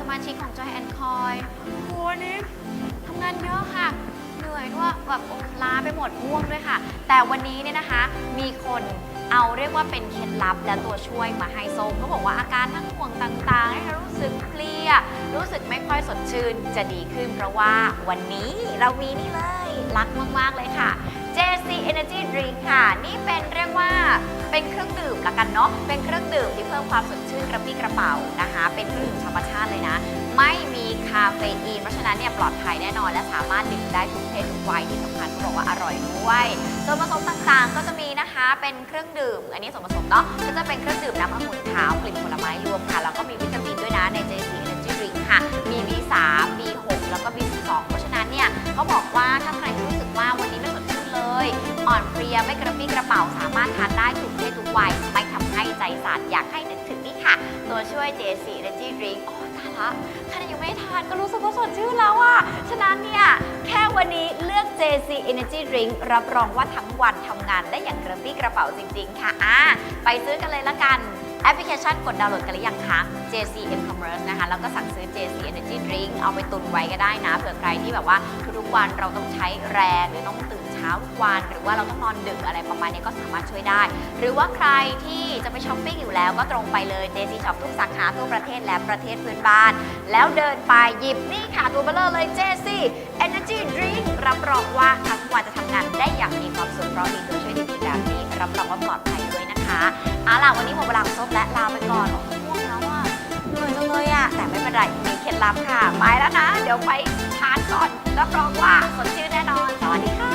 สมาชิกของ Joy and Coy โหนี่ทำงานเยอะค่ะ เหนื่อยด้วยแบบล้าไปหมดม่วงด้วยค่ะ แต่วันนี้เนี่ยนะคะ มีคนเอาเรียกว่าเป็นเคล็ดลับและตัวช่วยมาให้ส้มเขาบอกว่าอาการทั้งห่วงต่างๆให้เรารู้สึกเพลีย รู้สึกไม่ค่อยสดชื่นจะดีขึ้นเพราะว่าวันนี้เรามีนี่เลยรักมากๆเลยค่ะ JC Energy Drink ค่ะ นี่เป็นเรียกว่าเป็นเครื่องดื่มละกันเนาะเป็นเครื่องดื่มที่เพิ่มความสดชื่นกระปี้กระเป๋านะคะ เป็นเครื่องดื่มธรรมช เฟอีนเพราะฉะนั้นเนี่ยปลอดภัยแน่นอน และสามารถดื่มได้ทุกเพศทุกวัยที่สำคัญเขาบอกว่าอร่อยด้วยส่วนผสมต่างๆ ก็จะมีนะคะเป็นเครื่องดื่ม อันนี้ส่วนผสมเนาะก็จะเป็นเครื่องดื่มน้ำองุ่นขาวกลิ่นผลไม้รวมค่ะแล้วก็มีวิตามินด้วยนะใน JC Energy Drink ค่ะมี B3 B6 แล้วก็ B12 เพราะฉะนั้นเนี่ยเขาบอกว่าถ้าใครรู้สึกว่าวันนี้ไม่สดชื่นเลย อ่อนเพลียไม่กระปี้กระเป๋าสามารถทานได้ทุกเพศทุกวัยไม่ทำให้ใจสั่นอยากให้นึกถึงนี่ค่ะ ตัวช่วย JC Energy Drink ายละขนาดยังไม่ได้ทานก็รู้สึกว่าสดชื่นแล้วอะฉะนั้นเนี่ยแค่วันนี้เลือก JC Energy Drink รับรองว่าทั้งวันทำงานได้อย่างกระปี้กระเป๋าจริงๆ ค่ะอะไปซื้อกันเลยละกันแอปพลิเคชันกดดาวน์โหลดกันหรือยังคะ JC M Commerce นะคะ แล้วก็สั่งซื้อ JC Energy Drink เอาไปตุนไว้ก็ได้นะ เผื่อใครที่แบบว่าทุกๆวันเราต้องใช้แรงหรือต้องตื่น เช้าทุกวัน หรือว่าเราต้องนอนดึกอะไรประมาณนี้ก็สามารถช่วยได้ หรือว่าใครที่จะไปช้อปปิ้งอยู่แล้วก็ตรงไปเลย JC Shop ทุกสาขาทั่วประเทศและประเทศพื่อนบ้าน แล้วเดินไปหยิบนี่ค่ะตัวเบลเลอร์เลย JC Energy Drink รับรองว่าทั้งวันจะทำงานได้อย่างมีความสุขเพราะมีตัวช่วยดีๆแบบนี้รับรองว่าปลอดภัยด้วยนะคะเอาล่ะวันนี้หมดเวลาของส้มและลาไปก่อนโอ้โหง่วงแล้วอะเหนื่อยจังเลยอะแต่ไม่เป็นไรมีเคล็ดลับค่ะไปแล้วนะ เดี๋ยวไปทานก่อนรับรองว่าสดชื่นแน่นอนสวัสดีค่ะ